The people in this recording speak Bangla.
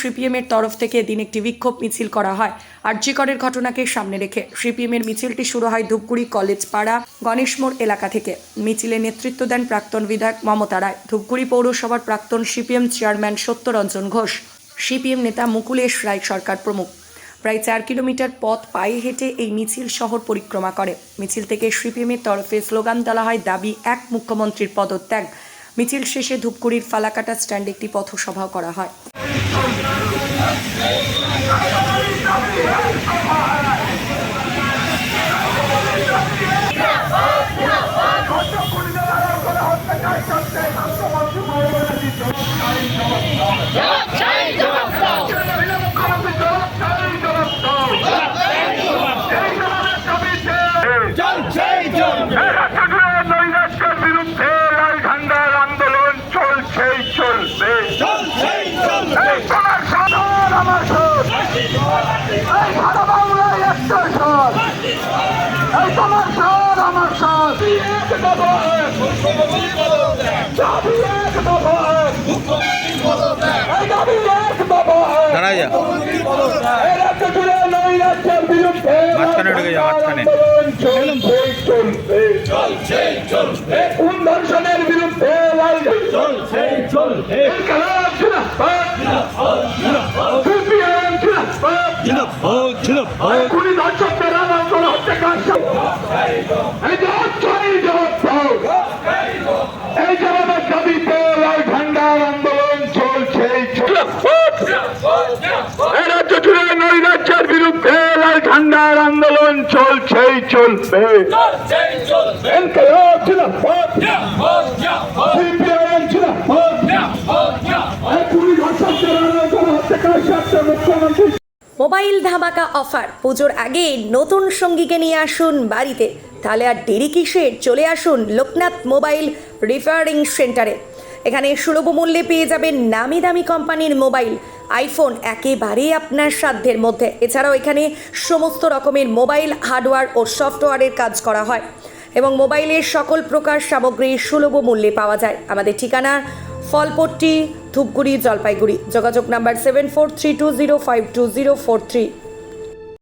সিপিএমের তরফ থেকে এদিন একটি বিক্ষোভ মিছিল করা হয়। আরজিকরের ঘটনাকে সামনে রেখে সিপিএমের মিছিলটি শুরু হয় ধূপগুড়ি কলেজ পাড়া গণেশ মোড় এলাকা থেকে। মিছিলে নেতৃত্ব দেন প্রাক্তন বিধায়ক মমতা রায়। ধূপগুড়ি পৌরসভার প্রাক্তন CPM chairman Satyaranjan Ghosh. CPM নেতা মুকুলেশ রায় সরকার প্রমুখ। প্রায় চার কিলোমিটার পথ পায়ে হেঁটে এই মিছিল শহর পরিক্রমা করে। মিছিল থেকে সিপিএমের তরফে স্লোগান তোলা হয় দাবি, এক মুখ্যমন্ত্রীর পদত্যাগ। মিছিল শেষে ধূপগুড়ির ফালাকাটা স্ট্যান্ডে একটি পথসভাও করা হয়। দাবি এক দফা এক। দাঁড়ায় যা মাঝখানে ঢুকে যা, মাঝখানে। চলবে কোন লাল চলছে চলবে কালাম জিন্দাবাদ সিপিএম জিন্দাবাদ কুড়ি ধর্ষকদের আন্দোলন হত্যাকাণ্ড এই জবাব চাই জবাব দাও এই জবাবের দাবিতে লাল ঝান্ডার আন্দোলন চলছেই চলবে। এই রাজ্য জুড়ে নৈরাজ্যের বিরুদ্ধে লাল ঝান্ডার আন্দোলন চলছেই চলবে। ইনকলাব জিন্দাবাদ এই কুড়ি ধর্ষকদের আন্দোলন হত্যাকাণ্ড সাথে মুখ্যমন্ত্রী মোবাইল ধামাকা অফার। পুজোর আগে নতুন সঙ্গীকে নিয়ে আসুন বাড়িতে। তাহলে আর দেরি কিসের? চলে আসুন লোকনাথ মোবাইল রিপেয়ারিং সেন্টারে। এখানে সুলভ মূল্যে পেয়ে যাবেন নামি দামি কোম্পানির মোবাইল। আইফোন একেবারেই আপনার সাধ্যের মধ্যে। এছাড়াও এখানে সমস্ত রকমের মোবাইল, হার্ডওয়্যার ও সফটওয়্যারের কাজ করা হয়। এবং মোবাইলের সকল প্রকার সামগ্রী সুলভ মূল্যে পাওয়া যায়। আমাদের ঠিকানা ফলপট্টি ধূপগুড়ি জলপাইগুড়ি। যোগাযোগ number seven four three two zero five two zero four three